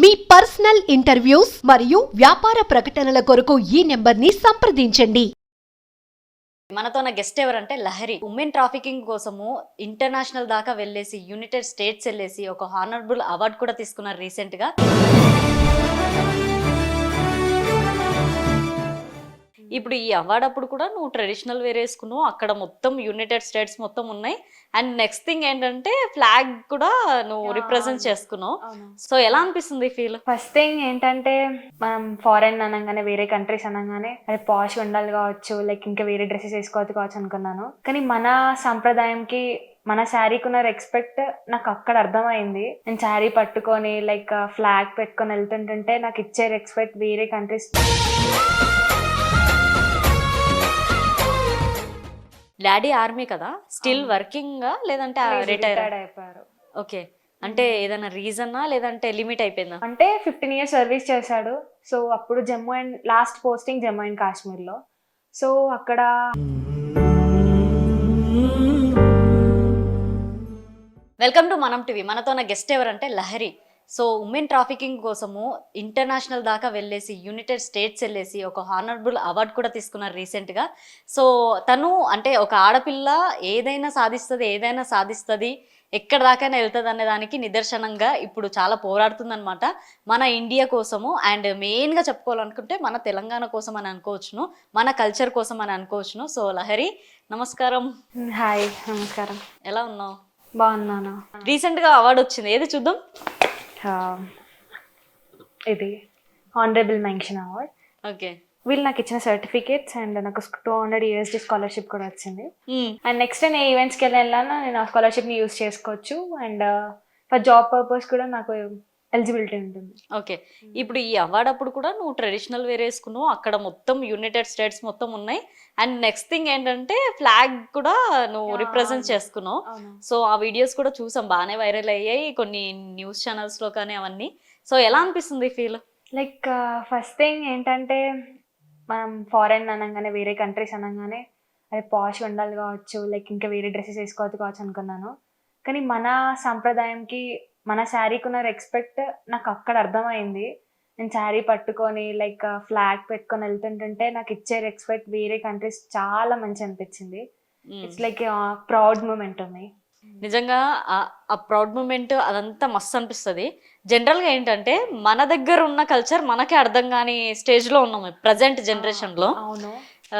మీ personal interviews మరియు వ్యాపార ప్రకటనల కొరకు ఈ నెంబర్ని సంప్రదించండి. మనతో ఉన్న గెస్ట్ ఎవరంటే లహరి. ఉమెన్ ట్రాఫికింగ్ కోసము ఇంటర్నేషనల్ దాకా వెళ్ళేసి యునైటెడ్ స్టేట్స్ వెళ్ళేసి ఒక హానరబుల్ అవార్డు కూడా తీసుకున్నారు రీసెంట్గా ఇప్పుడు ఈ అవార్డు అప్పుడు కూడా నువ్వు ట్రెడిషనల్ వేర్ వేసుకున్నావు. అక్కడ మొత్తం యునైటెడ్ స్టేట్స్ మొత్తం ఉన్నాయి. అండ్ నెక్స్ట్ థింగ్ ఏంటంటే ఫ్లాగ్ కూడా నువ్వు రిప్రజెంట్. చేసుకున్నావు. సో ఎలా అనిపిస్తుంది ఫీల్ ఫస్ట్ థింగ్ ఏంటంటే మనం ఫారెన్ అనగానే వేరే కంట్రీస్ అనగానే అది పాష్ ఉండాలి కావచ్చు లైక్ ఇంకా వేరే డ్రెస్సెస్ వేసుకోవచ్చు కావచ్చు అనుకున్నాను. కానీ మన సంప్రదాయంకి మన శారీకి ఉన్న రెస్పెక్ట్ నాకు అక్కడ అర్థమైంది. నేను శారీ పట్టుకొని లైక్ ఫ్లాగ్ పెట్టుకొని వెళ్తుంటుంటే నాకు ఇచ్చే రెస్పెక్ట్ వేరే కంట్రీస్ డాడీ ఆర్మీ కదా? స్టిల్. వర్కింగ్ లేదంటే రిటైర్? రిటైర్డ్ అయిపోయారు. ఓకే. అంటే ఏదైనా రీజన్నా లేదంటే లిమిట్ అయిపోయిందా? అంటే ఫిఫ్టీన్ ఇయర్స్ సర్వీస్ చేశాడు. సో అప్పుడు Jammu and last posting Jammu and కాశ్మీర్లో. సో అక్కడ వెల్కమ్ టు మనం టీవీ. మనతో గెస్ట్ ఎవరంటే లహరి. సో ఉమెన్ ట్రాఫికింగ్ కోసము ఇంటర్నేషనల్ దాకా వెళ్ళేసి యునైటెడ్ స్టేట్స్ వెళ్ళేసి ఒక హానరబుల్ అవార్డు కూడా తీసుకున్నారు రీసెంట్గా. సో తను అంటే ఒక ఆడపిల్ల ఏదైనా సాధిస్తుంది ఏదైనా సాధిస్తుంది ఎక్కడ దాకైనా వెళ్తుంది అనే దానికి నిదర్శనంగా ఇప్పుడు చాలా పోరాడుతుందన్నమాట మన ఇండియా కోసము. అండ్ మెయిన్గా చెప్పుకోవాలనుకుంటే మన తెలంగాణ కోసం అని అనుకోవచ్చును మన కల్చర్ కోసం అని అనుకోవచ్చును. సో లహరి నమస్కారం. హాయ్ నమస్కారం. ఎలా ఉన్నావు? బాగున్నాను. రీసెంట్గా అవార్డు వచ్చింది ఏది చూద్దాం? ఇది ఆనరబుల్ మెన్షన్ అవార్డ్ ఓకే. వీళ్ళు నాకు ఇచ్చిన సర్టిఫికేట్స్ అండ్ నాకు టూ హండ్రెడ్ యూఎస్డి స్కాలర్షిప్ కూడా వచ్చింది. అండ్ నెక్స్ట్ నేను ఈవెంట్స్కి వెళ్ళి వెళ్ళాను నేను ఆ స్కాలర్షిప్ని యూస్ చేసుకోవచ్చు. అండ్ ఫర్ జాబ్ పర్పస్ కూడా నాకు ఎలిజిబిలిటీ ఉంటుంది. ఓకే. ఇప్పుడు ఈ అవార్డు అప్పుడు కూడా నువ్వు ట్రెడిషనల్ వేర్ వేసుకున్నావు. అక్కడ మొత్తం యునైటెడ్ స్టేట్స్ మొత్తం ఉన్నాయి. అండ్ నెక్స్ట్ థింగ్ ఏంటంటే ఫ్లాగ్ కూడా నువ్వు రిప్రజెంట్. చేసుకున్నావు. సో ఆ వీడియోస్ కూడా చూసాం. బాగానే వైరల్ అయ్యాయి కొన్ని న్యూస్ ఛానల్స్లో కానీ అవన్నీ. సో ఎలా అనిపిస్తుంది ఫీల్? లైక్ ఫస్ట్ థింగ్ ఏంటంటే మనం ఫారెన్ అనగానే వేరే కంట్రీస్ అనగానే అది పాష్ ఉండాలి కావచ్చు లైక్ ఇంకా వేరే డ్రెస్సెస్ వేసుకోవచ్చు కావచ్చు అనుకున్నాను. కానీ మన సంప్రదాయంకి మన శారీకి ఉన్న రెస్పెక్ట్ నాకు అక్కడ అర్థమైంది. నేను శారీ పట్టుకొని లైక్ ఫ్లాగ్ పెట్టుకొని వెళ్తుంటుంటే నాకు ఇచ్చే రెస్పెక్ట్ వేరే కంట్రీస్ చాలా మంచి అనిపించింది. ఇట్స్ లైక్ ప్రౌడ్ మూమెంట్ ఉంది నిజంగా ఆ- ప్రౌడ్ మూమెంట్ అదంతా మస్తు అనిపిస్తుంది. జనరల్గా ఏంటంటే మన దగ్గర ఉన్న కల్చర్ మనకే అర్థం కాని స్టేజ్లో ఉన్నాం ప్రజెంట్ జనరేషన్లో అవును.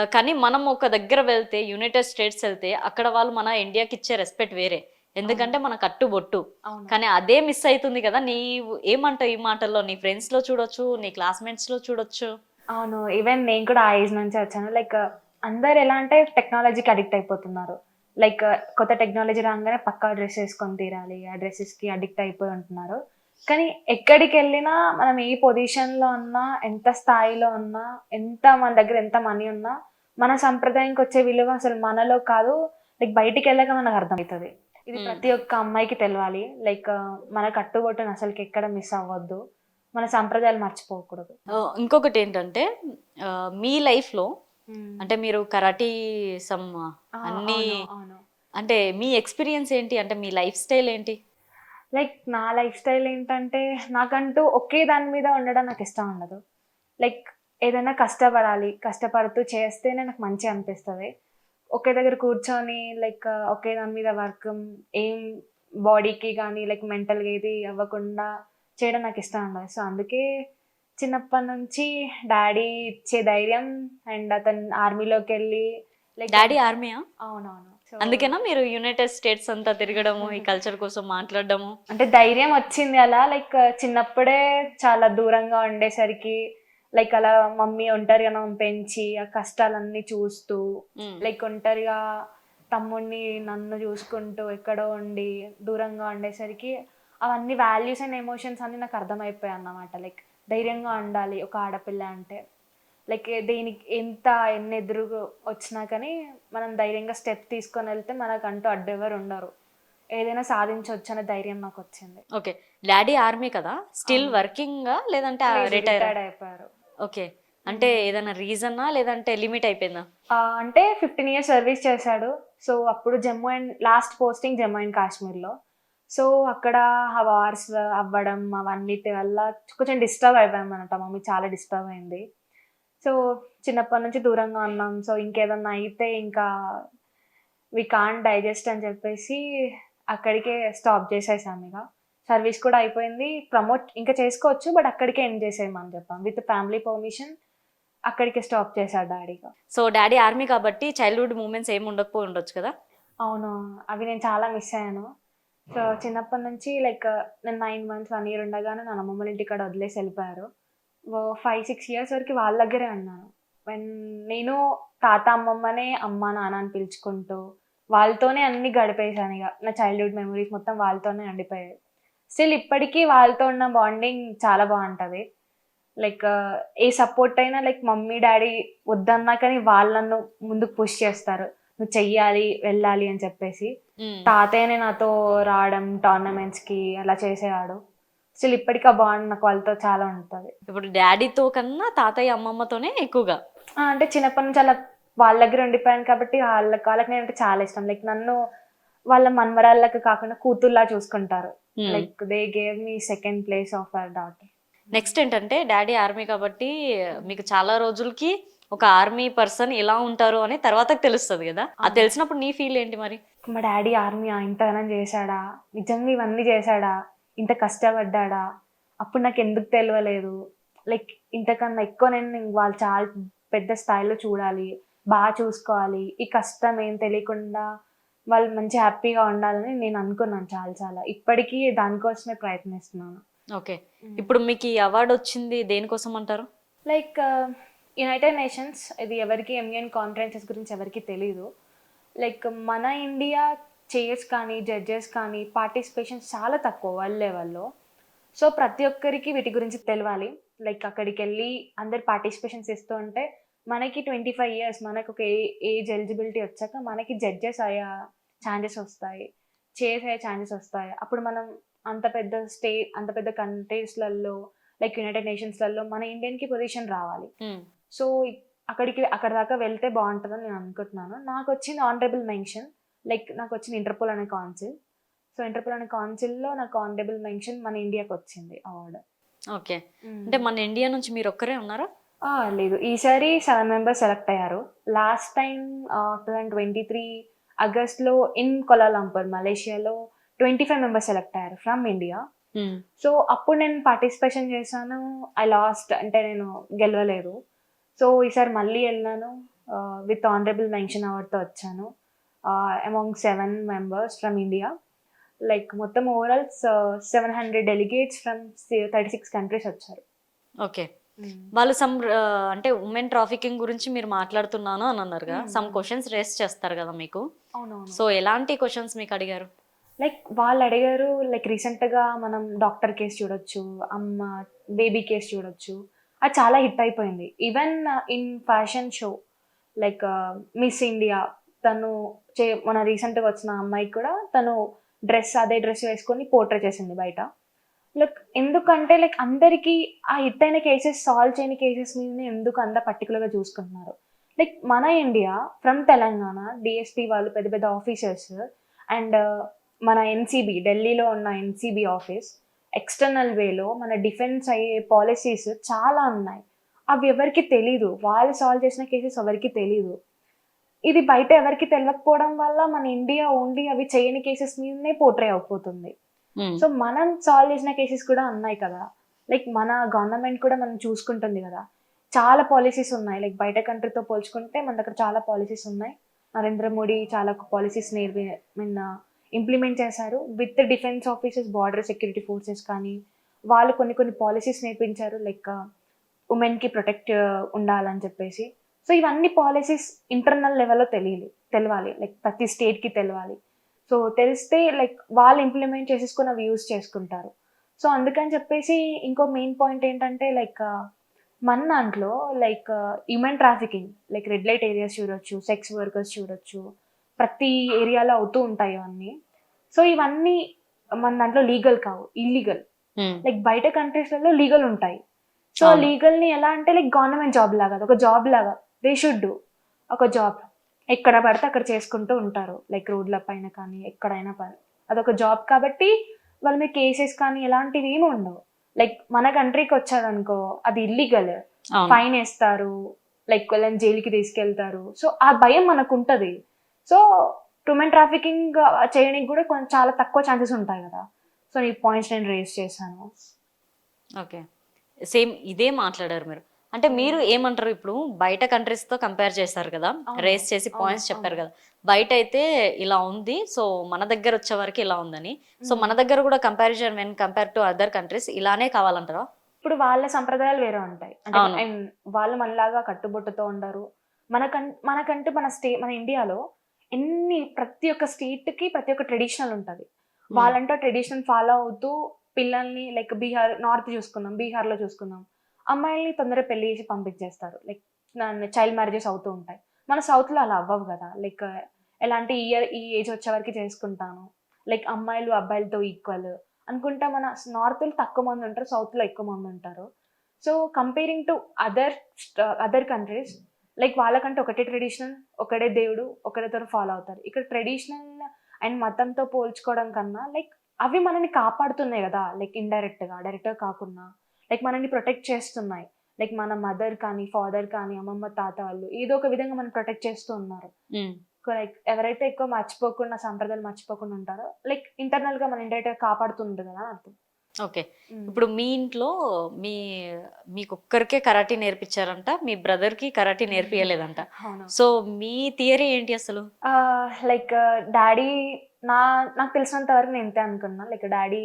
కానీ మనం ఒక దగ్గర వెళ్తే యునైటెడ్ స్టేట్స్ వెళ్తే అక్కడ వాళ్ళు మన ఇండియాకి ఇచ్చే రెస్పెక్ట్ వేరే. ఎందుకంటే మన కట్టుబొట్టు అవును. కానీ అదే మిస్ అవుతుంది కదా నీ ఏమంటావు ఈ మాటల్లో నీ ఫ్రెండ్స్లో చూడొచ్చు నీ క్లాస్మేట్స్లో చూడొచ్చు. అవును ఈవెన్ నేను కూడా ఆ ఏజ్ నుంచి వచ్చాను. లైక్ అందరు ఎలా అంటే టెక్నాలజీకి అడిక్ట్ అయిపోతున్నారు. లైక్ కొత్త టెక్నాలజీ రాగానే పక్కా డ్రెస్ వేసుకొని తీరాలి ఆ డ్రెస్సెస్కి అడిక్ట్ అయిపోయి ఉంటున్నారు. కానీ ఎక్కడికి వెళ్ళినా మనం ఏ పొజిషన్లో ఉన్నా ఎంత స్థాయిలో ఉన్నా ఎంత మన దగ్గర ఎంత మనీ ఉన్నా మన సంప్రదాయంకి వచ్చే విలువ అసలు మనలో కాదు. లైక్ బయటికి వెళ్ళాక మనకు అర్థమవుతుంది. ఇది. ప్రతి ఒక్క అమ్మాయికి తెలవాలి. లైక్ మన కట్టుబొట్టును అసలుకి ఎక్కడ మిస్ అవ్వద్దు. మన సంప్రదాయాలు మర్చిపోకూడదు. ఇంకొకటి ఏంటంటే మీ లైఫ్లో అంటే మీరు కరాటీ సమ్ అన్ని అంటే మీ ఎక్స్పీరియన్స్ ఏంటి? అంటే మీ లైఫ్ స్టైల్ ఏంటి? లైక్ నా లైఫ్ స్టైల్ ఏంటంటే నాకంటూ ఒకే దాని మీద ఉండడం నాకు ఇష్టం ఉండదు. లైక్ ఏదైనా కష్టపడాలి కష్టపడుతూ చేస్తేనే నాకు మంచిగా అనిపిస్తుంది. ఒకే దగ్గర కూర్చొని లైక్ ఒకే దాని మీద వర్క్ ఏం బాడీకి కానీ లైక్ మెంటల్గా ఏది అవ్వకుండా చేయడం నాకు ఇష్టం ఉండదు సో అందుకే చిన్నప్పటి నుంచి డాడీ ఇచ్చే ధైర్యం అండ్ అతను ఆర్మీలోకి వెళ్ళి లైక్ డాడీ ఆర్మీయా? అవునవును. అందుకేనా మీరు యునైటెడ్ స్టేట్స్ అంతా తిరగడము ఈ కల్చర్ కోసం మాట్లాడడము? అంటే ధైర్యం వచ్చింది అలా లైక్ చిన్నప్పుడే చాలా దూరంగా ఉండేసరికి లైక్ అలా మమ్మీ ఒంటరిగా పెంచి ఆ కష్టాలన్నీ చూస్తూ. లైక్ ఒంటరిగా తమ్ముడిని నన్ను చూసుకుంటూ ఎక్కడో ఉండి దూరంగా ఉండేసరికి అవన్నీ వాల్యూస్ అండ్ ఎమోషన్స్ అన్ని నాకు అర్థమైపోయాయి అన్నమాట. లైక్ ధైర్యంగా ఉండాలి ఒక ఆడపిల్ల అంటే. లైక్ దేనికి ఎంత ఎన్ని ఎదురు వచ్చినా కానీ మనం ధైర్యంగా స్టెప్ తీసుకొని వెళ్తే మనకంటూ అడ్డెవరు ఉండరు. ఏదైనా సాధించవచ్చు అనే ధైర్యం నాకు వచ్చింది. ఓకే డాడీ ఆర్మీ కదా? స్టిల్. వర్కింగ్ లేదంటే లేదు, రిటైర్ retired అయిపోయారు. ఓకే. అంటే ఏదైనా రీజనా లేదంటే లిమిట్ అయిపోయిందా? అంటే ఫిఫ్టీన్ ఇయర్స్ సర్వీస్ చేశాడు. సో అప్పుడు Jammu and last posting Jammu and కాశ్మీర్లో. సో అక్కడ వార్స్ అవ్వడం అవన్నిటి వల్ల కొంచెం డిస్టర్బ్ అయిపోయామన్నమాట. మమ్మీ చాలా డిస్టర్బ్ అయింది. సో చిన్నప్పటి నుంచి దూరంగా ఉన్నాం. సో ఇంకేదన్నా అయితే ఇంకా వి కాన్ డైజెస్ట్ అని చెప్పేసి అక్కడికే స్టాప్ చేసేసాం ఇక. సర్వీస్ కూడా అయిపోయింది. ప్రమోట్ ఇంకా చేసుకోవచ్చు బట్ అక్కడికే ఎండ్ చేసేయమని చెప్పాం. విత్ ఫ్యామిలీ పర్మిషన్ అక్కడికే స్టాప్ చేశాడు డాడీగా సో డాడీ ఆర్మీ కాబట్టి చైల్డ్హుడ్ మూమెంట్స్ ఏమి ఉండకపోయి ఉండొచ్చు కదా? అవును. అవి నేను చాలా మిస్ అయ్యాను. సో చిన్నప్పటి నుంచి లైక్ నేను నైన్ మంత్స్ వన్ ఇయర్ ఉండగానే నా అమ్మమ్మ ఇంటి కాడ వదిలేసి వెళ్ళిపోయారు. ఫైవ్ సిక్స్ ఇయర్స్ వరకు వాళ్ళ దగ్గరే ఉన్నాను. వెన్ నేను తాత అమ్మమ్మనే అమ్మ నాన్న అని పిలుచుకుంటూ వాళ్ళతోనే అన్ని గడిపేశాను ఇక. నా చైల్డ్హుడ్ మెమరీస్ మొత్తం వాళ్ళతోనే ఉండిపోయాయి. స్టిల్ ఇప్పటికీ వాళ్ళతో ఉన్న బాండింగ్ చాలా బాగుంటుంది. లైక్ ఏ సపోర్ట్ అయినా లైక్ మమ్మీ డాడీ వద్దన్నా కానీ వాళ్ళను ముందుకు పుష్ చేస్తారు. నువ్వు చెయ్యాలి వెళ్ళాలి అని చెప్పేసి. తాతయ్యనే నాతో రావడం tournaments కి అలా చేసేవాడు. స్టిల్ ఇప్పటికీ ఆ బాండ్ నాకు వాళ్ళతో చాలా ఉంటుంది. ఇప్పుడు డాడీతో కన్నా తాతయ్య అమ్మమ్మతోనే ఎక్కువగా? అంటే చిన్నప్పటి నుంచి అలా వాళ్ళ దగ్గర ఉండిపోయాను కాబట్టి వాళ్ళకి వాళ్ళకి నేనంటే చాలా ఇష్టం. లైక్ నన్ను వాళ్ళ మన్మరాళ్ళకి కాకుండా కూతుర్లా చూసుకుంటారు. Like they gave me second place of our daughter next ఏంటంటే డాడీ ఆర్మీ కాబట్టి మీకు చాలా రోజులకి ఒక ఆర్మీ పర్సన్ ఎలా ఉంటారు అని తర్వాత తెలుస్తుంది కదా. అది తెలిసినప్పుడు నీ ఫీల్ ఏంటి మరి? మా డాడీ ఆర్మీ ఇంతగానం చేశాడా? నిజంగా ఇవన్నీ చేశాడా? ఇంత కష్టపడ్డాడా? అప్పుడు నాకు ఎందుకు తెలియలేదు లైక్ ఇంతకన్నా ఎక్కువ నేను వాళ్ళు చాలా పెద్ద స్థాయిలో చూడాలి బాగా చూసుకోవాలి. ఈ కష్టం ఏం తెలియకుండా వాళ్ళు మంచి హ్యాపీగా ఉండాలని నేను అనుకున్నాను చాలా చాలా. ఇప్పటికీ దానికోసమే ప్రయత్నిస్తున్నాను. ఓకే. ఇప్పుడు మీకు ఈ అవార్డు వచ్చింది దేనికోసం అంటారు? లైక్ యునైటెడ్ నేషన్స్ ఇది ఎవరికి ఎంఎన్ కాన్ఫరెన్సెస్ గురించి ఎవరికి తెలియదు లైక్ మన ఇండియా చైర్స్ కానీ జడ్జెస్ కానీ పార్టిసిపేషన్ చాలా తక్కువ వరల్డ్ లెవెల్లో. సో ప్రతి ఒక్కరికి వీటి గురించి తెలియాలి లైక్ అక్కడికి వెళ్ళి అందరు పార్టిసిపేషన్స్ ఇస్తూ ఉంటే మనకి ట్వంటీ ఫైవ్ ఇయర్స్ మనకు ఒక ఏజ్ ఎలిజిబిలిటీ వచ్చాక మనకి జడ్జెస్ అయ్యే ఛాన్సెస్ వస్తాయి. చైర్స్ అయ్యే ఛాన్సెస్ వస్తాయి. అప్పుడు మనం అంత పెద్ద స్టేట్ అంత పెద్ద కంట్రీస్లలో లైక్ యునైటెడ్ నేషన్స్లలో మన ఇండియన్కి పొజిషన్ రావాలి. సో ఇ- అక్కడికి అక్కడ దాకా వెళ్తే బాగుంటుందని నేను అనుకుంటున్నాను. నాకు వచ్చింది ఆనరబుల్ మెన్షన్ లైక్ నాకు వచ్చింది ఇంటర్పోల్ అనే కౌన్సిల్ సో ఇంటర్పోల్ అనే కౌన్సిల్లో నాకు ఆనరబుల్ మెన్షన్ మన ఇండియాకి వచ్చింది అవార్డు ఓకే అంటే మన ఇండియా నుంచి మీరు ఒక్కరే ఉన్నారా? లేదు. ఈసారి సెవెన్ మెంబర్స్ సెలెక్ట్ అయ్యారు. Last time two thousand twenty three ఆగస్ట్లో ఇన్ కొలాలంపూర్ మలేషియాలో ట్వంటీ ఫైవ్ మెంబర్స్ సెలెక్ట్ అయ్యారు ఫ్రమ్ ఇండియా. మ్మ్. సో అప్పుడు నేను పార్టిసిపేషన్ చేశాను. ఐ లాస్ట్ అంటే నేను గెలవలేదు. సో ఈసారి మళ్ళీ వెళ్ళాను. విత్ ఆనరబుల్ మెన్షన్ అవార్డ్తో వచ్చాను. Among seven members from India. Like మొత్తం overall seven hundred delegates from thirty six countries వచ్చారు. ఓకే. వాళ్ళు సమ్ అంటే ఉమెన్ ట్రాఫికింగ్ గురించి మీరు మాట్లాడుతున్నాను అని అన్నారు కదా మ్మ్. సమ్ క్వశ్చన్స్ రేస్ చేస్తారు కదా మీకు. సో ఎలాంటి క్వశ్చన్స్ మీకు అడిగారు? లైక్ వాళ్ళు అడిగారు లైక్ రీసెంట్గా మనం డాక్టర్ కేసు చూడొచ్చు అమ్మ బేబీ కేసు చూడొచ్చు. అది చాలా హిట్ అయిపోయింది. Even in fashion show like miss India తను చే మన రీసెంట్గా వచ్చిన అమ్మాయికి కూడా తను డ్రెస్ అదే డ్రెస్ వేసుకొని పోర్ట్రే చేసింది బయట. లైక్ ఎందుకంటే లైక్ అందరికీ ఆ హిట్ అయిన కేసెస్ సాల్వ్ చేయని కేసెస్ మీదనే ఎందుకు అంత పర్టికులర్గా చూసుకుంటున్నారు? లైక్ మన ఇండియా ఫ్రమ్ తెలంగాణ డిఎస్పీ వాళ్ళు పెద్ద పెద్ద ఆఫీసర్స్ అండ్ uh, మన ఎన్సీబీ ఢిల్లీలో ఉన్న ఎన్సీబీ ఆఫీస్ ఎక్స్టర్నల్ వేలో మన డిఫెన్స్ అయ్యే పాలసీస్ చాలా ఉన్నాయి. అవి ఎవరికి తెలీదు. వాళ్ళు సాల్వ్ చేసిన కేసెస్ ఎవరికి తెలీదు. ఇది బయట ఎవరికి తెలియకపోవడం వల్ల మన ఇండియా ఓన్లీ అవి చేయని కేసెస్ మీదనే పోట్రే అయిపోతుంది. Hmm. సో మనం సాల్వ్ చేసిన కేసెస్ కూడా ఉన్నాయి కదా. లైక్ మన గవర్నమెంట్ కూడా మనం చూసుకుంటుంది కదా. చాలా పాలసీస్ ఉన్నాయి. లైక్ బయట కంట్రీతో పోల్చుకుంటే మన దగ్గర చాలా పాలసీస్ ఉన్నాయి. నరేంద్ర మోడీ చాలా పాలసీస్ నేర్పి మీన్ ఇంప్లిమెంట్ చేశారు. With defence officers border security forces కానీ వాళ్ళు కొన్ని కొన్ని పాలసీస్ నేర్పించారు. లైక్ ఉమెన్కి ప్రొటెక్ట్ ఉండాలని చెప్పేసి. సో ఇవన్నీ పాలసీస్ ఇంటర్నల్ లెవెల్లో తెలియాలి తెలవాలి. లైక్ ప్రతి స్టేట్కి తెలవాలి. సో తెలిస్తే లైక్ వాళ్ళు ఇంప్లిమెంట్ చేసేసుకుని అవి యూజ్ చేసుకుంటారు. సో అందుకని చెప్పేసి ఇంకో మెయిన్ పాయింట్ ఏంటంటే లైక్ మన దాంట్లో like human trafficking like red light areas చూడొచ్చు సెక్స్ వర్కర్స్ చూడొచ్చు ప్రతి ఏరియాలో అవుతూ ఉంటాయి ఇవన్నీ. సో ఇవన్నీ మన దాంట్లో లీగల్ కావు ఇల్లీగల్. లైక్ బయట కంట్రీస్లలో లీగల్ ఉంటాయి. సో. లీగల్ని ఎలా అంటే లైక్ గవర్నమెంట్ జాబ్ లాగా ఒక జాబ్ లాగా దే షుడ్ డూ ఒక జాబ్ ఎక్కడ పడితే అక్కడ చేసుకుంటూ ఉంటారు. లైక్ రోడ్ల పైన కానీ ఎక్కడైనా పని అదొక జాబ్ కాబట్టి వాళ్ళ మీద కేసెస్ కానీ ఇలాంటివి ఏమి ఉండవు. లైక్ మన కంట్రీకి వచ్చారనుకో అది ఇల్లీగల్ ఫైన్ వేస్తారు. లైక్ వాళ్ళని జైలుకి తీసుకెళ్తారు. సో ఆ భయం మనకు ఉంటుంది సో హ్యూమన్ ట్రాఫికింగ్ చేయడానికి కూడా కొంచెం చాలా తక్కువ ఛాన్సెస్ ఉంటాయి కదా. సో ఈ పాయింట్స్ నేను రేస్ చేశాను. ఓకే సేమ్ ఇదే మాట్లాడారు మీరు. అంటే మీరు ఏమంటారు ఇప్పుడు బయట కంట్రీస్తో కంపేర్ చేస్తారు కదా రేస్ చేసి పాయింట్స్ చెప్పారు కదా బయట అయితే ఇలా ఉంది సో మన దగ్గర వచ్చే వరకు ఇలా ఉందని. సో మన దగ్గర కూడా comparison when compare to other countries ఇలానే కావాలంటారా? ఇప్పుడు వాళ్ళ సంప్రదాయాలు వేరే ఉంటాయి. అంటే వాళ్ళు మనలాగా కట్టుబొట్టుతో ఉండరు. మనకం మనకంటే మన స్టే మన ఇండియాలో ఎన్ని ప్రతి ఒక్క స్టేట్కి ప్రతి ఒక్క ట్రెడిషనల్ ఉంటుంది. వాళ్ళంటే ట్రెడిషన్ ఫాలో అవుతూ పిల్లల్ని లైక్ బీహార్ నార్త్ చూసుకుందాం బీహార్లో చూసుకుందాం. అమ్మాయిల్ని తొందరగా పెళ్ళి చేసి పంపించేస్తారు. లైక్ చైల్డ్ మ్యారేజెస్ అవుతూ ఉంటాయి. మన సౌత్లో అలా అవ్వవు కదా. లైక్ ఎలాంటి ఇయర్ ఈ ఏజ్ వచ్చే వరకు చేసుకుంటాను. లైక్ అమ్మాయిలు అబ్బాయిలతో ఈక్వల్ అనుకుంటా మన నార్త్లో తక్కువ మంది ఉంటారు సౌత్లో ఎక్కువ మంది ఉంటారు. So comparing to other other countries like వాళ్ళకంటే ఒకటే ట్రెడిషనల్ ఒకటే దేవుడు ఒకరితో ఫాలో అవుతారు. ఇక్కడ ట్రెడిషనల్ అండ్ మతంతో పోల్చుకోవడం కన్నా లైక్ అవి మనల్ని కాపాడుతున్నాయి కదా. లైక్ ఇండైరెక్ట్గా డైరెక్ట్గా కాకుండా. లైక్ మనల్ని ప్రొటెక్ట్ చేస్తున్నాయి. లైక్ మన మదర్ కానీ ఫాదర్ కానీ అమ్మమ్మ తాత వాళ్ళు ఏదో ఒక విధంగా మనం ప్రొటెక్ట్ చేస్తూ ఉన్నారు. లైక్ ఎవరైతే ఎక్కువ మర్చిపోకుండా సంప్రదాయాలు మర్చిపోకుండా ఉంటారో లైక్ ఇంటర్నల్గా మన ఇండైరెక్ట్గా కాపాడుతుంటుంది కదా అర్థం. ఓకే ఇప్పుడు మీ ఇంట్లో మీ మీకు ఒక్కరికే కరాటీ నేర్పించారంట మీ బ్రదర్కి కరాటీ నేర్పియలేదంట. అవును. సో మీ థియరీ ఏంటి అసలు? లైక్ డాడీ నా నాకు తెలిసినంత వరకు నేను ఇంతే అనుకున్నా. లైక్ డాడీ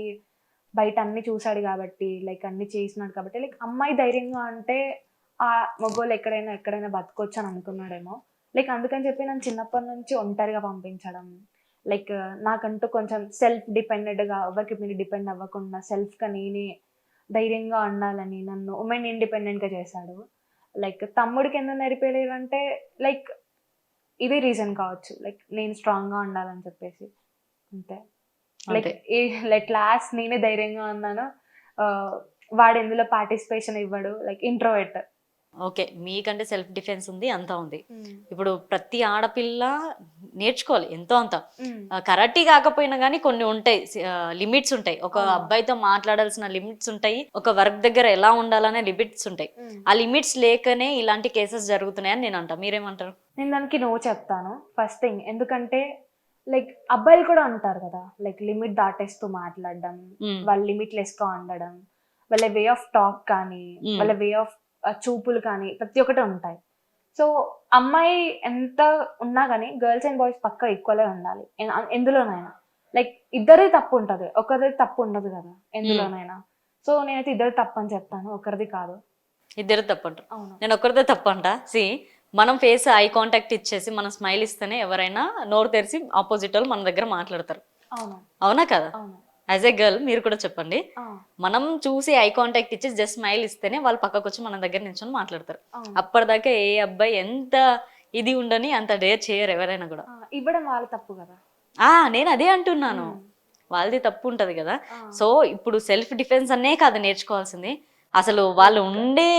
బయట అన్ని చూసాడు కాబట్టి లైక్ అన్ని చేసినాడు కాబట్టి లైక్ అమ్మాయి ధైర్యంగా అంటే ఆ మగోళ్ళు ఎక్కడైనా ఎక్కడైనా బతకొచ్చు అని అనుకున్నాడేమో. లైక్ అందుకని చెప్పి నన్ను చిన్నప్పటి నుంచి ఒంటరిగా పంపించడం. లైక్ నాకంటూ కొంచెం సెల్ఫ్ డిపెండెంట్గా ఎవరికి మీరు డిపెండ్ అవ్వకుండా సెల్ఫ్గా నేనే ధైర్యంగా ఉండాలని నన్ను ఉమెన్ ఇండిపెండెంట్గా చేశాడు. లైక్ తమ్ముడికి ఎందుకు నేర్పలేదు అంటే లైక్ ఇది రీజన్ కావచ్చు. లైక్ నేను స్ట్రాంగ్గా ఉండాలని చెప్పేసి. అంతే. లైక్ లైక్ లాస్ట్ నేనే ధైర్యంగా ఉన్నాను. వాడు ఎందులో పార్టిసిపేషన్ ఇవ్వడు. లైక్ ఇంట్రోవెట్ ఓకే మీకంటే సెల్ఫ్ డిఫెన్స్ ఉంది అంతా ఉంది. ఇప్పుడు ప్రతి ఆడపిల్ల నేర్చుకోవాలి ఎంతో అంత. కరాటీ కాకపోయినా కానీ కొన్ని ఉంటాయి లిమిట్స్ ఉంటాయి. ఒక అవును. అబ్బాయితో మాట్లాడాల్సిన లిమిట్స్ ఉంటాయి ఒక వర్క్ దగ్గర ఎలా ఉండాలనే లిమిట్స్ ఉంటాయి. ఆ లిమిట్స్ లేకనే ఇలాంటి కేసెస్ జరుగుతున్నాయని నేను అంటా. మీరేమంటారు? నేను దానికి నో చెప్తాను. ఫస్ట్ థింగ్ ఎందుకంటే లైక్ అబ్బాయిలు కూడా ఉంటారు కదా లైక్ లిమిట్ దాటేస్తూ మాట్లాడడం. వాళ్ళ లిమిట్ లెస్గా ఉండడం వాళ్ళ వే ఆఫ్ టాక్ కానీ మ్మ్. వాళ్ళ వే ఆఫ్ చూపులు కానీ ప్రతి ఒక్కటి ఉంటాయి. సో అమ్మాయి ఎంత ఉన్నా కానీ గర్ల్స్ అండ్ బాయ్స్ పక్క ఈక్వల్ ఉండాలి. ఎందులోనైనా. లైక్ ఇద్దరిది తప్పు ఉంటది ఒకరిది తప్పు ఉండదు కదా ఎందులోనైనా. సో నేనైతే ఇద్దరు తప్పు అని చెప్తాను ఒకరిది కాదు. ఇద్దరు తప్పంటారు అవును. నేను ఒక్కరిదే తప్పంట సి మనం ఫేస్ ఐ కాంటాక్ట్ ఇచ్చేసి మనం స్మైల్ ఇస్తేనే ఎవరైనా నోరు తెరిచి ఆపోజిట్ వాళ్ళు మన దగ్గర మాట్లాడతారు. అవును. కదా? యాజ్ ఎ గర్ల్ మీరు కూడా చెప్పండి. మనం చూసి ఐ కాంటాక్ట్ ఇచ్చి జస్ట్ స్మైల్ ఇస్తేనే వాళ్ళు పక్కకు వచ్చి మన దగ్గర నిల్చొని మాట్లాడతారు. అప్పటిదాకా ఏ అబ్బాయి ఎంత ఇది ఉండని అంత డేర్ చేయరు ఎవరైనా కూడా. ఇవ్వడం వాళ్ళ తప్పు కదా? ఆ నేను అదే అంటున్నాను. వాళ్ళది తప్పు ఉంటది కదా. సో ఇప్పుడు సెల్ఫ్ డిఫెన్స్ అనే కాదు నేర్చుకోవాల్సింది. అసలు వాళ్ళు ఉండే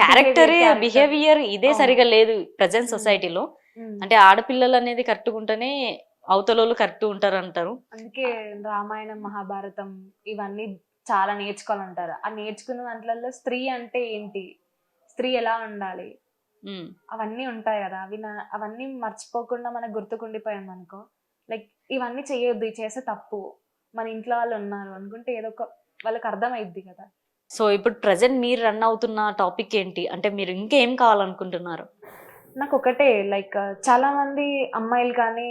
క్యారెక్టర్. బిహేవియర్ ఇదే. సరిగా లేదు ప్రజెంట్. సొసైటీలో. అంటే ఆడపిల్లలు అనేది కరెక్ట్గా ఉంటేనే అవతలోళ్ళు కరెక్ట్ ఉంటారు అంటారు అందుకే రామాయణం మహాభారతం ఇవన్నీ చాలా నేర్చుకోవాలంటారు ఆ నేర్చుకున్న దాంట్లో స్త్రీ అంటే ఏంటి స్త్రీ ఎలా ఉండాలి. అవన్నీ ఉంటాయి కదా అవి అవన్నీ మర్చిపోకుండా మనకు గుర్తుకుండిపోయాం అనుకో లైక్ ఇవన్నీ చేయొద్దు చేస్తే తప్పు మన ఇంట్లో వాళ్ళు ఉన్నారు అనుకుంటే ఏదో ఒక వాళ్ళకి అర్థమైద్ది కదా సో ఇప్పుడు ప్రజెంట్ మీరు రన్ అవుతున్న టాపిక్ ఏంటి? అంటే మీరు ఇంకేం కావాలనుకుంటున్నారు? నాకు ఒకటే లైక్ చాలా మంది అమ్మాయిలు కానీ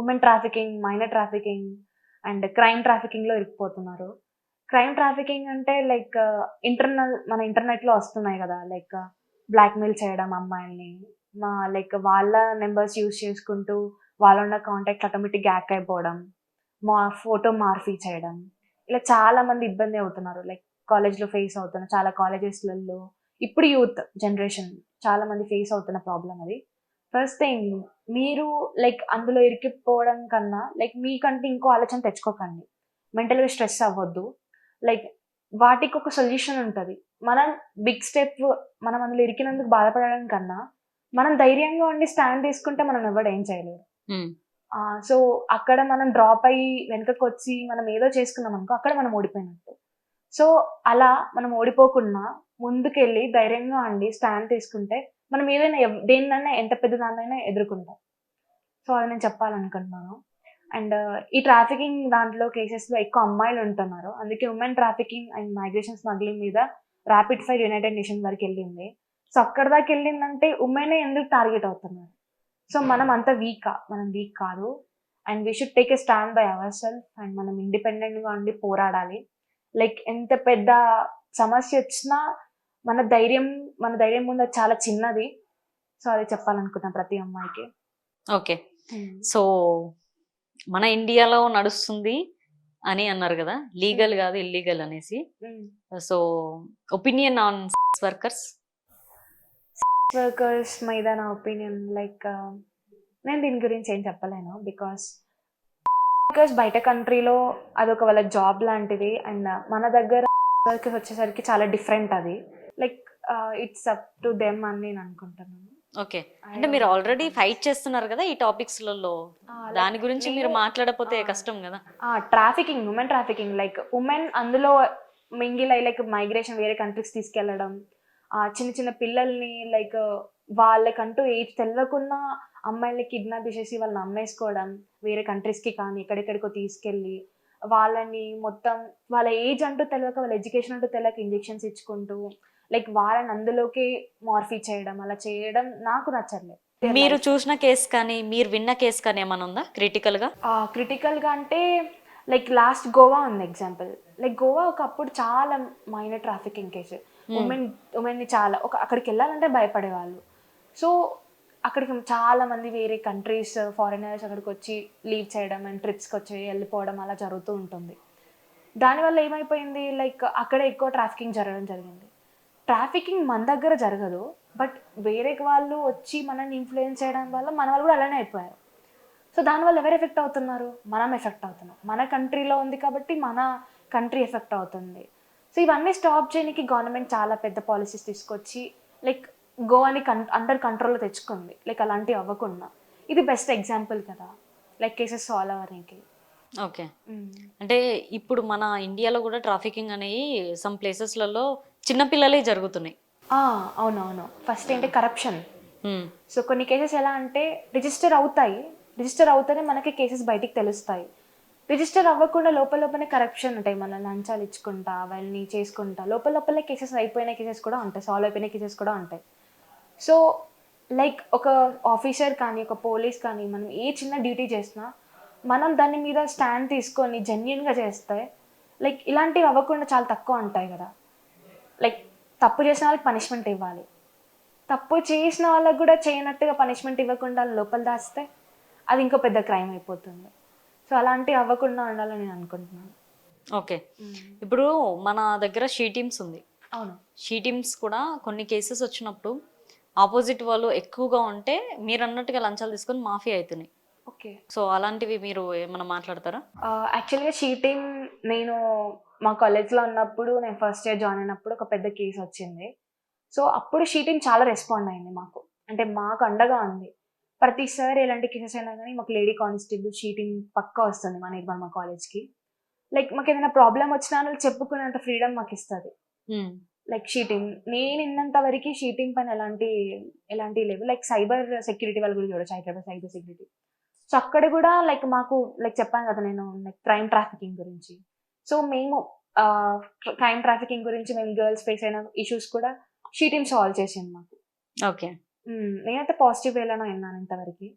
women trafficking minor trafficking and crime ట్రాఫికింగ్లో ఇరికిపోతున్నారు. క్రైమ్ ట్రాఫికింగ్ అంటే లైక్ ఇంటర్నల్ మన ఇంటర్నెట్లో వస్తున్నాయి కదా లైక్ బ్లాక్మెయిల్ చేయడం అమ్మాయిల్ని మా లైక్ వాళ్ళ నెంబర్స్ యూజ్ చేసుకుంటూ వాళ్ళ ఉన్న కాంటాక్ట్ ఆటోమేటిక్ హ్యాక్ అయిపోవడం మా ఫోటో మార్ఫీ చేయడం ఇలా చాలా మంది ఇబ్బంది అవుతున్నారు. లైక్ కాలేజ్లో ఫేస్ అవుతున్నారు చాలా కాలేజెస్లలో ఇప్పుడు యూత్ జనరేషన్ చాలా మంది ఫేస్ అవుతున్న ప్రాబ్లం అది. ఫస్ట్ థింగ్ మీరు లైక్ అందులో ఇరికిపోవడం కన్నా లైక్ మీకంటే ఇంకో ఆలోచన తెచ్చుకోకండి. మెంటల్గా స్ట్రెస్ అవ్వద్దు. లైక్ వాటికి ఒక సొల్యూషన్ ఉంటుంది. మనం బిగ్ స్టెప్ మనం అందులో ఇరికినందుకు బాధపడడం కన్నా మనం ధైర్యంగా ఉండి స్టాండ్ తీసుకుంటే మనం ఎవడు ఏం చేయలేరు. మ్మ్. సో అక్కడ మనం డ్రాప్ అయ్యి వెనకకు వచ్చి మనం ఏదో చేసుకున్నాం అనుకో అక్కడ మనం ఓడిపోయినట్టు. సో అలా మనం ఓడిపోకుండా ముందుకెళ్ళి ధైర్యంగా అండి స్టాండ్ తీసుకుంటే మనం ఏదైనా దేన్నైనా ఎంత పెద్ద దాన్నైనా ఎదుర్కొంటాం. సో అది నేను చెప్పాలనుకుంటున్నాను. అండ్ ఈ ట్రాఫికింగ్ దాంట్లో కేసెస్లో ఎక్కువ అమ్మాయిలు ఉంటున్నారు. అందుకే women trafficking and migration smuggling మీద ర్యాపిడ్ ఫైర్ యునైటెడ్ నేషన్ వరకు వెళ్ళింది. సో అక్కడ దాకా వెళ్ళిందంటే ఉమెనే ఎందుకు టార్గెట్ అవుతున్నారు? సో మనం అంత వీకా మనం వీక్ కాదు. And we should take a stand by our self and మనం ఇండిపెండెంట్గా ఉండి పోరాడాలి. లైక్ ఎంత పెద్ద సమస్య వచ్చినా మన ధైర్యం మన ధైర్యం ముందు చాలా చిన్నది. సో అది చెప్పాలనుకుంటున్నా ప్రతి అమ్మాయికి. ఓకే. సో మన ఇండియాలో నడుస్తుంది అని అన్నారు కదా. లీగల్ కాదు ఇల్లీగల్ అనేసి. So opinion on workers workers మీద నా ఒపీనియన్ లైక్ నేను దీని గురించి ఏం చెప్పలేను. బికాస్ వర్కర్స్ బయట కంట్రీలో అదొక వాళ్ళ జాబ్ లాంటిది అండ్ మన దగ్గర వచ్చేసరికి చాలా డిఫరెంట్ అది. Like it's up to them అని నేను అనుకుంటున్నాను. ఓకే. అంటే మీరు ఆల్రెడీ ఫైట్ చేస్తున్నారు కదా ఈ టాపిక్స్లలో దాని గురించి మీరు మాట్లాడకపోతే ఆ. కష్టం కదా. Trafficking women trafficking like women అందులో మింగిల్ అయ్యి లైక్ మైగ్రేషన్ వేరే కంట్రీస్ తీసుకెళ్ళడం ఆ చిన్న చిన్న పిల్లల్ని లైక్ వాళ్ళకంటూ ఏజ్ తెలియకుండా అమ్మాయిల్ని కిడ్నాప్ చేసేసి వాళ్ళని అమ్మేసుకోవడం వేరే కంట్రీస్కి కానీ ఎక్కడెక్కడికో తీసుకెళ్ళి వాళ్ళని మొత్తం వాళ్ళ ఏజ్ అంటూ తెలియక వాళ్ళ ఎడ్యుకేషన్ అంటూ తెలియక ఇంజెక్షన్స్ ఇచ్చుకుంటూ లైక్ వాళ్ళని అందులోకి మార్ఫీ చేయడం అలా చేయడం నాకు నచ్చలేదు మీరు చూసిన కేసు కానీ మీరు విన్న కేసు కానీ ఏమైనా ఉందా? క్రిటికల్గా? క్రిటికల్గా అంటే లైక్ లాస్ట్ గోవా ఉంది ఎగ్జాంపుల్ లైక్ గోవా ఒకప్పుడు చాలా మైనర్ ట్రాఫికింగ్ కేసు ఉమెన్ ఉమెన్ని చాలా ఒక అక్కడికి వెళ్ళాలంటే భయపడేవాళ్ళు. సో అక్కడికి చాలా మంది వేరే కంట్రీస్ ఫారినర్స్ అక్కడికి వచ్చి లీవ్ చేయడం అండ్ ట్రిప్స్కి వచ్చి వెళ్ళిపోవడం అలా జరుగుతూ ఉంటుంది. దానివల్ల ఏమైపోయింది? లైక్ అక్కడ ఎక్కువ ట్రాఫికింగ్ జరగడం జరిగింది. ట్రాఫికింగ్ మన దగ్గర జరగదు బట్ వేరే వాళ్ళు వచ్చి మనల్ని ఇన్ఫ్లుయెన్స్ చేయడం వల్ల మన వాళ్ళు కూడా అలానే అయిపోయారు. సో దానివల్ల ఎవరు ఎఫెక్ట్ అవుతున్నారు? మనం ఎఫెక్ట్ అవుతున్నాం. మన కంట్రీలో ఉంది కాబట్టి మన కంట్రీ ఎఫెక్ట్ అవుతుంది. సో ఇవన్నీ స్టాప్ చేయడానికి గవర్నమెంట్ చాలా పెద్ద పాలసీస్ తీసుకొచ్చి లైక్ గోవాని కన్ అండర్ కంట్రోల్లో తెచ్చుకుంది. లైక్ అలాంటివి అవ్వకుండా. ఇది బెస్ట్ ఎగ్జాంపుల్ కదా. లైక్ కేసెస్ సాల్వ్ అవ్వడానికి ఓకే అంటే ఇప్పుడు మన ఇండియాలో కూడా ట్రాఫికింగ్ అనేవి సమ్ ప్లేసెస్లలో చిన్నపిల్లలే జరుగుతున్నాయి. అవునవును. ఫస్ట్ ఏంటి? Corruption Hmm. సో కొన్ని కేసెస్ ఎలా అంటే రిజిస్టర్ అవుతాయి. రిజిస్టర్ అవుతేనే మనకి కేసెస్ బయటికి తెలుస్తాయి. రిజిస్టర్ అవ్వకుండా లోపల లోపలనే కరప్షన్ ఉంటాయి. మన లంచాలు ఇచ్చుకుంటా అవన్నీ చేసుకుంటా. లోపల లోపలే కేసెస్ అయిపోయిన కేసెస్ కూడా ఉంటాయి. సాల్వ్ అయిపోయిన కేసెస్ కూడా ఉంటాయి. సో లైక్ ఒక ఆఫీసర్ కానీ ఒక పోలీస్ కానీ మనం ఏ చిన్న డ్యూటీ చేసినా మనం దాని మీద స్టాండ్ తీసుకొని జెన్యున్గా చేస్తే లైక్ ఇలాంటివి అవ్వకుండా చాలా తక్కువ ఉంటాయి కదా. లైక్ తప్పు చేసిన వాళ్ళకి పనిష్మెంట్ ఇవ్వాలి. తప్పు చేసిన వాళ్ళకి కూడా చేయనట్టుగా పనిష్మెంట్ ఇవ్వకుండా లోపల దాస్తే అది ఇంకో పెద్ద క్రైమ్ అయిపోతుంది. సో అలాంటివి అవ్వకుండా ఉండాలని నేను అనుకుంటున్నాను. ఓకే. ఇప్పుడు మన దగ్గర షీ టీమ్స్ ఉంది. అవును. షీ టీమ్స్ కూడా కొన్ని కేసెస్ వచ్చినప్పుడు ఆపోజిట్ వాళ్ళు ఎక్కువగా ఉంటే మీరు అన్నట్టుగా లంచాలు తీసుకొని మాఫీ అవుతున్నాయి ఓకే. సో అలాంటివి మీరు ఏమైనా మాట్లాడతారా? యాక్చువల్గా షీటింగ్ నేను మా కాలేజ్లో ఉన్నప్పుడు నేను ఫస్ట్ ఇయర్ జాయిన్ అయినప్పుడు ఒక పెద్ద కేసు వచ్చింది. సో అప్పుడు షీటింగ్ చాలా రెస్పాండ్ అయింది మాకు. అంటే మాకు అండగా ఉంది. ప్రతిసారి ఎలాంటి కేసెస్ అయినా కానీ మాకు లేడీ కానిస్టేబుల్ షీటింగ్ పక్కా వస్తుంది మా నిర్మల్ మా కాలేజ్కి లైక్ మాకు ఏదైనా ప్రాబ్లం వచ్చినా చెప్పుకునేంత ఫ్రీడమ్ మాకు ఇస్తుంది. Hmm. లైక్ షీటింగ్ నేను ఇన్నంత వరకు షీటింగ్ పైన ఎలాంటి ఎలాంటి లేవు. లైక్ సైబర్ సెక్యూరిటీ వాళ్ళు కూడా చూడొచ్చు హైదరాబాద్ సైబర్ సెక్యూరిటీ సో అక్కడ కూడా లైక్ మాకు లైక్ చెప్పాను కదా నేను లైక్ క్రైమ్ ట్రాఫికింగ్ గురించి. సో మేము క్రైమ్ ట్రాఫికింగ్ గురించి మేము గర్ల్స్ ఫేస్ అయిన ఇష్యూస్ కూడా షీటింగ్ సాల్వ్ చేసింది మాకు. Okay hmm. నేనైతే పాజిటివ్ వేలోనే విన్నాను ఇంతవరకు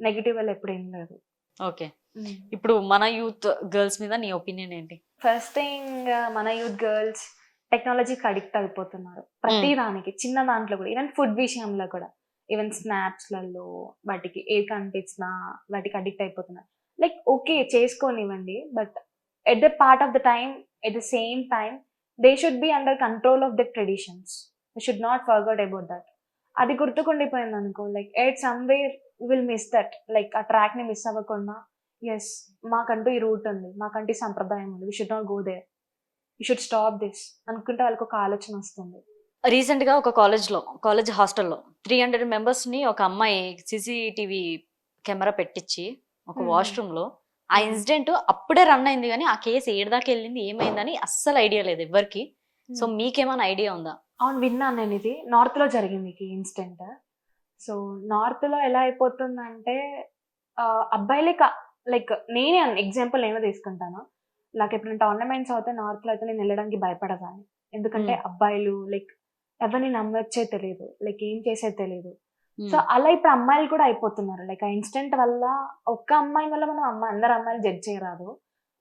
నెగిటివ్ వేలో ఎప్పుడు ఏం లేదు. ఓకే ఇప్పుడు మన యూత్ గర్ల్స్ మీద నీ ఒపీనియన్ ఏంటి? ఫస్ట్ థింగ్ మన యూత్ గర్ల్స్ టెక్నాలజీకి అడిక్ట్ అయిపోతున్నారు. ప్రతి దానికి చిన్న దాంట్లో కూడా ఈవెన్ ఫుడ్ విషయంలో కూడా ఈవెన్ స్నాప్స్లలో వాటికి ఏ కనిపించినా వాటికి అడిక్ట్ అయిపోతున్నారు. Like okay చేసుకోనివ్వండి but at the part of the time at the same time they should be under control of the traditions. They should not forget about that. అది గుర్తుకుండిపోయింది అనుకో like at somewhere will miss that. Like ఆ ట్రాక్ని miss అవ్వకుండా yes మాకంటూ ఈ route ఉంది మాకంటూ ఈ సంప్రదాయం ఉంది we should not go there you should stop this అనుకుంటే వాళ్ళకి ఒక ఆలోచన వస్తుంది. రీసెంట్గా ఒక కాలేజ్లో కాలేజ్ హాస్టల్లో త్రీ హండ్రెడ్ మెంబర్స్ని ఒక అమ్మాయి సీసీటీవీ కెమెరా పెట్టించి ఒక Hmm. వాష్రూమ్లో ఆ ఇన్సిడెంట్ అప్పుడే రన్ అయింది కానీ ఆ కేసు ఏడదాకా వెళ్ళింది ఏమైందని అస్సలు ఐడియా లేదు ఎవరికి సో మీకేమైనా ఐడియా ఉందా? అవును విన్నాను నేను ఇది. నార్త్లో జరిగింది ఈ ఇన్సిడెంట్ సో నార్త్లో ఎలా అయిపోతుందంటే అబ్బాయిలే లైక్ నేనే ఎగ్జాంపుల్ నేనే తీసుకుంటాను. నాకు ఎప్పుడైనా టోర్నమెంట్స్ అవుతే నార్త్లో అయితే నేను వెళ్ళడానికి భయపడదాన్ని ఎందుకంటే Hmm. అబ్బాయిలు లైక్ ఎవరిని నమ్మొచ్చే తెలియదు లైక్ ఏం చేసేది తెలియదు Hmm. సో అలా ఇప్పుడు అమ్మాయిలు కూడా అయిపోతున్నారు. లైక్ ఆ ఇన్సిడెంట్ వల్ల ఒక్క అమ్మాయి వల్ల మనం అమ్మాయి అందరు అమ్మాయిలు జడ్జ్ చేయరాదు.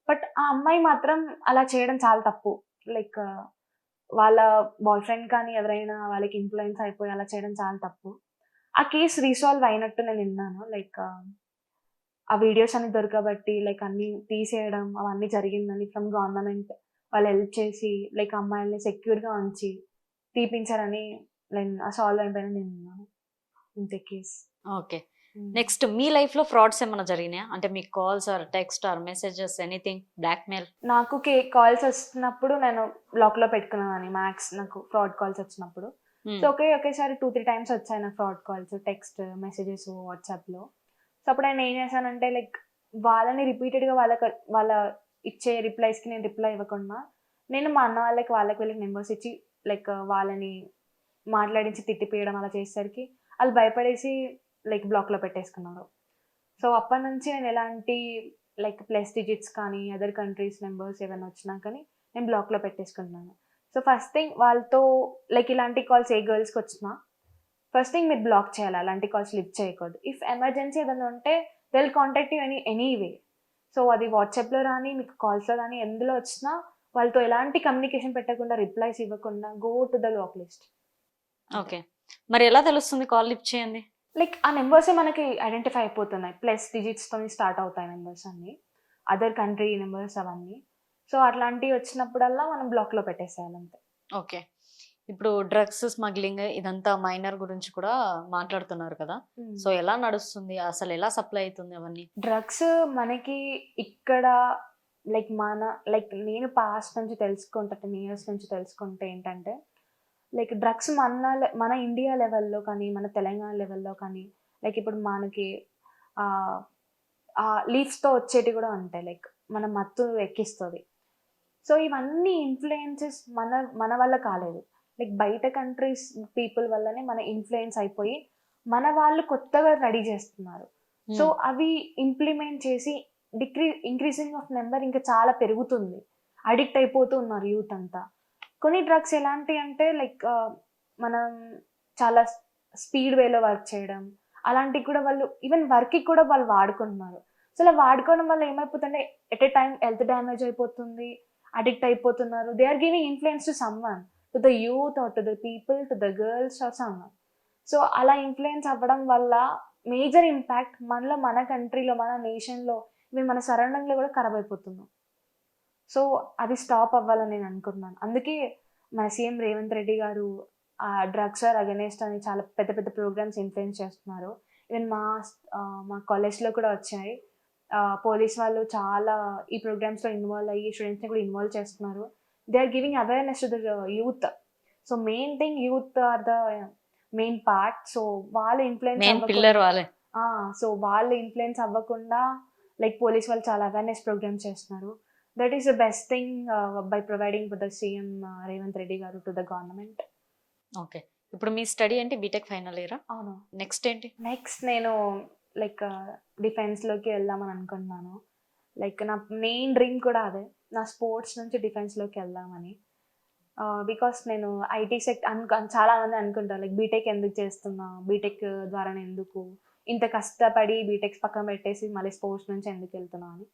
బట్ ఆ అమ్మాయి మాత్రం అలా చేయడం చాలా తప్పు. లైక్ వాళ్ళ బాయ్ ఫ్రెండ్ కానీ ఎవరైనా వాళ్ళకి ఇన్ఫ్లుయెన్స్ అయిపోయి అలా చేయడం చాలా తప్పు. ఆ కేసు రీసాల్వ్ అయినట్టు నేను విన్నాను. లైక్ ఆ వీడియోస్ అన్ని దొరకబట్టి లైక్ అన్ని తీసేయడం అవన్నీ జరిగిందని ఫ్రమ్ గవర్నమెంట్ వాళ్ళు హెల్ప్ చేసి లైక్ అమ్మాయిల్ని secure గా ఉంచి తీపించారని నేను ఆ సాల్వ్ అయిపోయిన నేను ఇంతే కేస్ ఓకే నెక్స్ట్ మీ లైఫ్లో ఫ్రాడ్స్ ఏమైనా జరిగినాయా? అంటే మీకు calls or text or messages anything blackmail నాకు కాల్స్ వస్తున్నప్పుడు నేను లాక్లో పెట్టుకున్నాను మ్యాక్స్ నాకు ఫ్రాడ్ కాల్స్ వచ్చినప్పుడు. సో ఒకే ఒకేసారి టూ త్రీ టైమ్స్ వచ్చాయి నాకు ఫ్రాడ్ కాల్స్ టెక్స్ట్ మెసేజెస్ వాట్సాప్లో సో అప్పుడు ఆయన ఏం చేశానంటే లైక్ వాళ్ళని రిపీటెడ్గా వాళ్ళకి వాళ్ళ ఇచ్చే రిప్లైస్కి నేను రిప్లై ఇవ్వకుండా నేను మా అన్న వాళ్ళకి వాళ్ళకి వీళ్ళకి నెంబర్స్ ఇచ్చి లైక్ వాళ్ళని మాట్లాడించి తిట్టిపీయడం అలా చేసేసరికి వాళ్ళు భయపడేసి లైక్ బ్లాక్లో పెట్టేసుకున్నారు. సో అప్పటి నుంచి నేను ఎలాంటి లైక్ ప్లస్ డిజిట్స్ కానీ అదర్ కంట్రీస్ నెంబర్స్ ఏమైనా వచ్చినా కానీ నేను బ్లాక్లో పెట్టేసుకుంటున్నాను. సో ఫస్ట్ థింగ్ వాళ్ళతో లైక్ ఇలాంటి కాల్స్ ఏ గర్ల్స్కి వచ్చినా ఫస్ట్ థింగ్ మీరు బ్లాక్ చేయాలి అలాంటి కాల్స్ లిఫ్ట్ చేయకూడదు. ఇఫ్ ఎమర్జెన్సీ ఏదైనా ఉంటే well contact you any anyway so అది వాట్సాప్లో రాని మీకు కాల్స్లో రాని ఎందులో వచ్చినా వాళ్ళతో ఎలాంటి కమ్యూనికేషన్ పెట్టకుండా రిప్లైస్ ఇవ్వకుండా go to the lock list okay మరి ఎలా తెలుస్తుంది కాల్ లిఫ్ట్ చేయండి? లైక్ ఆ నెంబర్సే మనకి ఐడెంటిఫై అయిపోతున్నాయి. ప్లస్ డిజిట్స్తో స్టార్ట్ అవుతాయి నెంబర్స్ అన్ని. అదర్ కంట్రీ నెంబర్స్ అవన్నీ. సో అట్లాంటివి వచ్చినప్పుడల్లా మనం బ్లాక్లో పెట్టేసేయాలి అంతే ఓకే ఇప్పుడు డ్రగ్స్ స్మగ్లింగ్ ఇదంతా మైనర్ గురించి కూడా మాట్లాడుతున్నారు కదా. సో ఎలా నడుస్తుంది? అసలు ఎలా సప్లై అవుతుంది అవన్నీ? డ్రగ్స్ మనకి ఇక్కడ లైక్ మన లైక్ నేను పాస్ట్ నుంచి తెలుసుకుంటే టెన్ ఇయర్స్ నుంచి తెలుసుకుంటే ఏంటంటే లైక్ డ్రగ్స్ మన మన ఇండియా లెవెల్లో కానీ మన తెలంగాణ లెవెల్లో కానీ లైక్ ఇప్పుడు మనకి లీవ్స్తో వచ్చేటి కూడా ఉంటాయి. లైక్ మన మత్తు ఎక్కిస్తుంది. సో ఇవన్నీ ఇన్ఫ్లుయెన్సెస్ మన మన వల్ల కాలేదు. లైక్ బయట కంట్రీస్ పీపుల్ వల్లనే మన ఇన్ఫ్లుయెన్స్ అయిపోయి మన వాళ్ళు కొత్తగా రెడీ చేస్తున్నారు. సో అవి ఇంప్లిమెంట్ చేసి డిక్రీ ఇంక్రీజింగ్ ఆఫ్ నెంబర్ ఇంకా చాలా పెరుగుతుంది. అడిక్ట్ అయిపోతూ ఉన్నారు యూత్ అంతా. కొన్ని డ్రగ్స్ ఎలాంటి అంటే లైక్ మనం చాలా స్పీడ్ వేలో వర్క్ చేయడం అలాంటివి కూడా వాళ్ళు ఈవెన్ వర్క్కి కూడా వాళ్ళు వాడుకుంటున్నారు. సో అలా వాడుకోవడం వల్ల ఏమైపోతుందంటే at a time health damage అయిపోతుంది అడిక్ట్ అయిపోతున్నారు. They are giving influence to someone to the youth or to the people to the girls or some so అలా ఇన్ఫ్లుయెన్స్ అవ్వడం వల్ల మేజర్ ఇంపాక్ట్ మనలో మన కంట్రీలో మన నేషన్లో మేము మన సరౌండింగ్లో కూడా ఖరాబ్ అయిపోతున్నాం. సో అది స్టాప్ అవ్వాలని నేను అనుకుంటున్నాను. అందుకే మన సీఎం రేవంత్ రెడ్డి గారు ఆ డ్రగ్స్ ఆర్ అగెనెస్ట్ అని చాలా పెద్ద పెద్ద ప్రోగ్రామ్స్ ఇన్ఫ్లుయెన్స్ చేస్తున్నారు. ఈవెన్ మా మా కాలేజ్లో కూడా వచ్చాయి. పోలీస్ వాళ్ళు చాలా ఈ ప్రోగ్రామ్స్లో ఇన్వాల్వ్ అయ్యి స్టూడెంట్స్ని కూడా ఇన్వాల్వ్ చేస్తున్నారు. They are giving awareness to the youth so main thing youth are the main part so వాళ్ళు ఇన్ఫ్లుయెన్స్ మెయిన్ పిల్లర్ వాళ్ళే. సో వాళ్ళు ఇన్ఫ్లుయెన్స్ అవ్వకుండా లైక్ పోలీస్ వాళ్ళు చాలా అవేర్నెస్ ప్రోగ్రామ్స్ చేస్తున్నారు. That is the best thing by providing the CM Revanth Reddy garu to the government okay ఇప్పుడు మీ study ఏంటి? బీటెక్ ఫైనల్ ఇయరా అవును. నెక్స్ట్ ఏంటి? నెక్స్ట్ నేను లైక్ డిఫెన్స్లోకి వెళ్దామని అనుకుంటున్నాను. లైక్ నా మెయిన్ డ్రీమ్ కూడా అదే. నా స్పోర్ట్స్ నుంచి డిఫెన్స్లోకి వెళ్దామని. బికాస్ నేను ఐటీ సెక్ట్ అనుకు చాలా మంది అనుకుంటారు లైక్ బీటెక్ ఎందుకు చేస్తున్నా బీటెక్ ద్వారానే ఎందుకు ఇంత కష్టపడి బీటెక్ పక్కన పెట్టేసి మళ్ళీ స్పోర్ట్స్ నుంచి ఎందుకు వెళ్తున్నా అని.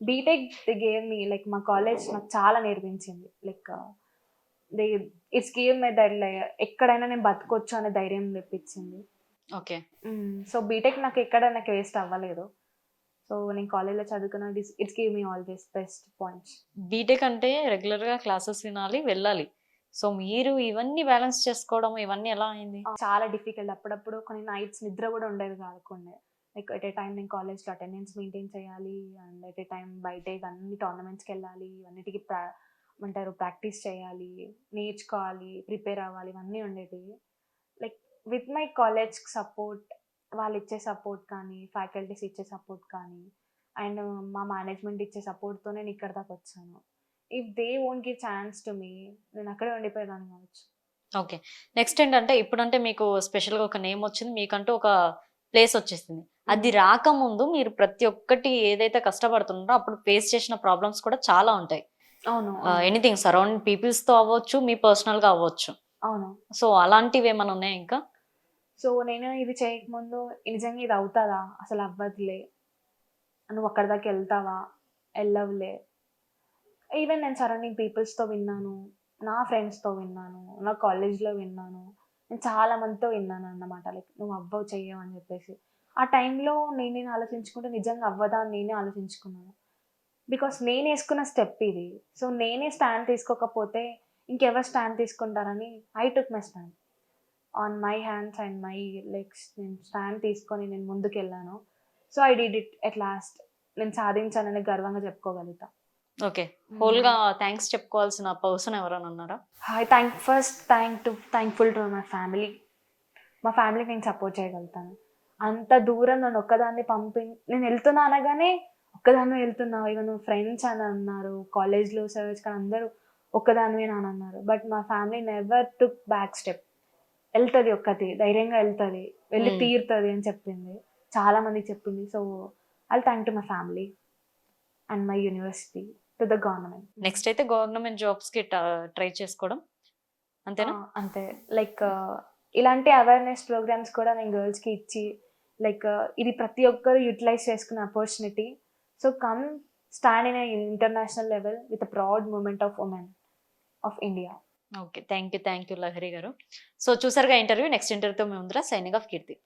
బీటెక్ గేమ్ మీ లైక్ మా కాలేజ్ నాకు చాలా నేర్పించింది. లైక్ దే ఇట్స్ గేమ్ మీద ఎక్కడైనా నేను బతకొచ్చు అనే ధైర్యం తెప్పించింది. ఓకే సో బీటెక్ నాకు ఎక్కడ నాకు వేస్ట్ అవ్వలేదు. సో నేను కాలేజ్లో చదువుకున్న it's give me all this best points BTech అంటే రెగ్యులర్గా క్లాసెస్ వినాలి వెళ్ళాలి. సో మీరు ఇవన్నీ బ్యాలెన్స్ చేసుకోవడం ఇవన్నీ ఎలా అయింది? చాలా డిఫికల్ట్ అప్పుడప్పుడు కొన్ని నైట్స్ నిద్ర కూడా ఉండేది కాకుండా లైక్ ఎట్ ఏ టైం నేను కాలేజ్లో అటెండెన్స్ మెయింటైన్ చేయాలి అండ్ ఎట్ ఏ టైం బయట ఇవన్నీ టోర్నమెంట్స్కి వెళ్ళాలి ఇవన్నిటికి ప్రా అంటారు ప్రాక్టీస్ చేయాలి నేర్చుకోవాలి ప్రిపేర్ అవ్వాలి ఇవన్నీ ఉండేటివి. Like with my college support వాళ్ళు ఇచ్చే సపోర్ట్ కానీ ఫ్యాకల్టీస్ ఇచ్చే సపోర్ట్ కానీ అండ్ మా మేనేజ్మెంట్ ఇచ్చే సపోర్ట్తో నేను ఇక్కడ దాకా వచ్చాను. If they won't give chance to me నేను అక్కడే ఉండిపోయేదాన్ని కావచ్చు. ఓకే నెక్స్ట్ ఏంటంటే ఇప్పుడంటే మీకు స్పెషల్గా ఒక నేమ్ వచ్చింది మీకంటూ ఒక ప్లేస్ వచ్చేసింది. అది రాకముందు మీరు ప్రతి ఒక్కటి ఏదైతే కష్టపడుతున్నారో అప్పుడు ఫేస్ చేసిన ప్రాబ్లమ్స్ కూడా చాలా ఉంటాయి. అవును ఎనీథింగ్ సరౌండ్ పీపుల్స్తో అవ్వచ్చు మీ పర్సనల్గా అవ్వచ్చు. అవును. సో అలాంటివి ఏమైనా ఉన్నాయా ఇంకా? సో నేను ఇది చేయకముందు నిజంగా ఇది అవుతుందా? అసలు అవ్వదులే. నువ్వు అక్కడి దాకా వెళ్తావా? వెళ్ళవులే. ఈవెన్ నేను సరౌండింగ్ పీపుల్స్తో విన్నాను నా ఫ్రెండ్స్తో విన్నాను నా కాలేజ్లో విన్నాను. నేను చాలా మందితో విన్నాను అన్నమాట. లైక్ నువ్వు అవ్వవు చెయ్యవు అని చెప్పేసి. ఆ టైంలో నేను నేను ఆలోచించుకుంటే నిజంగా అవ్వదా అని నేనే ఆలోచించుకున్నాను. బికాస్ నేను వేసుకున్న స్టెప్ ఇది. సో నేనే స్టాండ్ తీసుకోకపోతే ఇంకెవరు స్టాండ్ తీసుకుంటారని I took my stand on my hands and my legs నేను స్టాండ్ తీసుకొని నేను ముందుకు వెళ్ళాను so I did it at last నేను సాధించానని గర్వంగా చెప్పుకోగలుగుతా. ఓకే హోల్గా థ్యాంక్స్ చెప్పుకోవాల్సిన పర్సన్ ఎవరైనా ఉన్నారా? Hi thank first thank to thankful to my family మా ఫ్యామిలీకి నేను సపోర్ట్ చేయగలుగుతాను. అంత దూరం నన్ను ఒక్కదాన్ని పంపి నేను వెళ్తున్నా అనగానే ఒక్కదాన్ని వెళ్తున్నావు. ఇక నువ్వు ఫ్రెండ్స్ అని అన్నారు కాలేజ్లో సర్వీస్ కానీ అందరూ ఒక్కదానివే అని అన్నారు. బట్ మా family never took back step వెళ్తుంది ఒక్కటి ధైర్యంగా వెళ్తుంది వెళ్ళి Hmm. తీరుతుంది అని చెప్పింది. చాలా మందికి చెప్పింది. So I thank to my family and my university to the government next అయితే గవర్నమెంట్ జాబ్స్కి ట్రై చేసుకోవడం. అంతేనా? ఆ, అంతే. లైక్ ఇలాంటి అవేర్నెస్ ప్రోగ్రామ్స్ కూడా నేను గర్ల్స్కి ఇచ్చి లైక్ ఇది ప్రతి ఒక్కరు యూటిలైజ్ చేసుకునే opportunity so come stand in international level with proud moment of women of India okay. Thank you thank you Lahari garu. So చూసారుగా ఇంటర్వ్యూ. నెక్స్ట్ ఇంటర్వ్యూతో మేము ముందర సైనింగ్ ఆఫ్ కీర్తి.